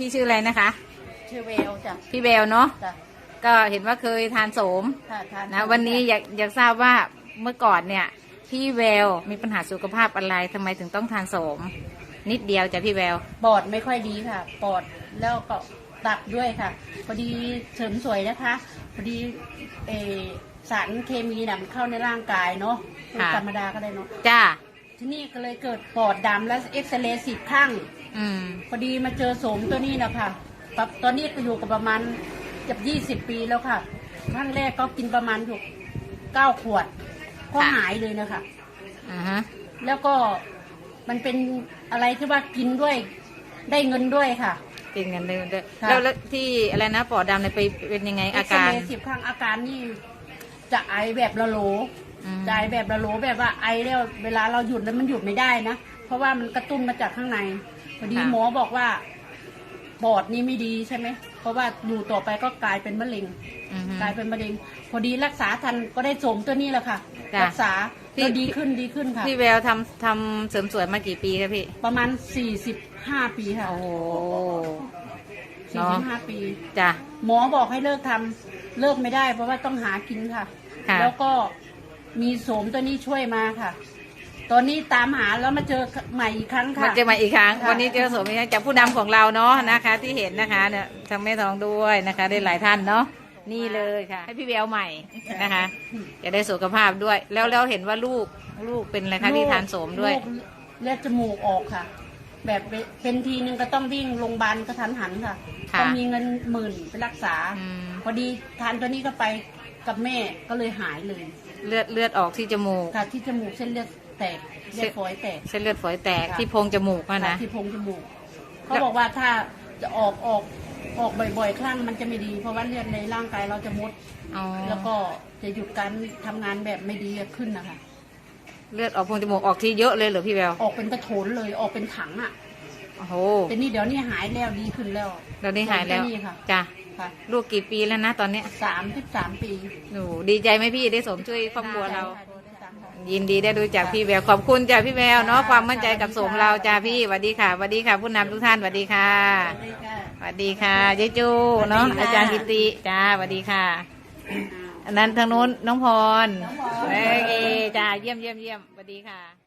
พี่ชื่ออะไรนะคะ ชื่อเวลจ้ะพี่เบลเนาะจ้ะก็เห็นว่าเคยทานโสมค่ะทานนะวันนี้อยากอยากทราบว่าเมื่อก่อนเนี่ย พี่แววมีปัญหาสุขภาพอะไรทำไมถึงต้องทานโสม นิดเดียวจ้ะพี่แววปอดไม่ค่อยดีค่ะ ปอดแล้วก็ตับด้วยค่ะ พอดีเสริมสวยนะคะ พอดีเออสารเคมีน่ะมันเข้าในร่างกายเนาะพูดค่ะธรรมดาก็ได้เนาะจ้าที่นี่ก็เลยเกิดปอดดำแล้วเอ็กซเรย์สิบข้าง อืมพอดีมาเจอโสมตัวนี้นะคะปรับตอนนี้ก็อยู่กับประมาณเกือบยี่สิบปีแล้วค่ะครั้งแรกก็กินประมาณอยู่เก้าขวด ก็หายเลยนะคะ อ่าฮะแล้วก็มันเป็นอะไรที่ว่ากินด้วยได้เงินด้วยค่ะ กินกันเลยด้วยค่ะ แล้วแล้วที่อะไรนะปอดดำเนี่ยไปเป็นยังไงอาการเอ็กซเย์สิบครั้งอาการนี่จะไอแบบละโหลอืมจะไอแบบละโหลแบบว่าไอแล้วเวลาเราหยุดแล้วมันหยุดไม่ได้นะ เพราะว่ามันกระตุ้นมาจากข้างในพอดีหมอบอกว่าปอดนี่ไม่ดีใช่ไหม เพราะว่าอยู่ต่อไปก็กลายเป็นมะเร็ง อือฮึ กลายเป็นมะเร็ง พอดีรักษาทันก็ได้สมตัวนี้แหละค่ะ จ้ะรักษาพี่ ก็ดีขึ้นดีขึ้นค่ะ พี่แววทำทำเสริมสวยมากี่ปีครับพี่ ประมาณสี่สิบห้าปีค่ะโอ้โหสี่เนาะสิบห้าปี จ้ะ หมอบอกให้เลิกทำเลิกไม่ได้ เพราะว่าต้องหากินค่ะ ค่ะ แล้วก็มีโสมตัวนี้ช่วยมาค่ะ ตอนนี้ตามหาแล้วมาเจอใหม่อีกครั้งมาค่ะ เจอมาอีกครั้ง ค่ะ วันนี้เจอสมอีกครั้งจากผู้นำของเราเนาะนะคะ ที่เห็นนะคะเนี่ยทางแม่ทองด้วยนะคะ ได้หลายท่านเนาะนี่เลยค่ะ ให้พี่แววใหม่นะคะจะได้สุขภาพด้วย แล้วแล้วเห็นว่าลูกลูกเป็นอะไรคะที่ทานโสมด้วย ลูกเลือดจมูกออกค่ะ แบบเป็นทีนึงก็ต้องวิ่งโรงพยาบาลกระทันหันค่ะค่ะต้องมีเงินหมื่นไปรักษา อืม พอดีทานตัวนี้ก็ไปกับแม่ก็เลยหายเลยเลือดเลือดออกที่จมูก ค่ะที่จมูกเส้นเลือด แตกเลือดฝอยแตก เส้นเลือดฝอยแตกค่ะ ที่โพรงจมูกอะนะ ที่โพรงจมูกเขาบอกว่าถ้าจะออกออกออกบ่อยๆ ครั้งมันจะไม่ดี เพราะว่าเลือดในร่างกายเราจะมด อ๋อแล้วก็จะหยุดการทำงานแบบไม่ดีขึ้นนะคะ เลือดออกโพรงจมูกออกที่เยอะเลยเหรอพี่แววออกเป็นกระโถนเลยออกเป็นถังอะโอ้โหแต่นี่เดี๋ยวนี้หายแล้วดีขึ้นแล้วเราได้หายแล้วนี่ค่ะ จ้ะค่ะลูกกี่ปีแล้วนะตอนเนี้ยสามสิบสามปี หนูดีใจไหมพี่ได้สมช่วยครอบครัวเรา ได้ค่ะ ยินดีได้รู้จักพี่แววขอบคุณจ้ะพี่แววเนาะความมั่นใจกับสมเราจ้าพี่สวัสดีค่ะสวัสดีค่ะ ผู้นำทุกท่านสวัสดีค่ะสวัสดีค่ะเจ๊จูเนาะอาจารย์กิติจ้าสวัสดีค่ะ อันนั้นทางนู้นน้องพรโอเคจ้าเยี่ยมเยี่ยมเยี่ยมสวัสดีค่ะ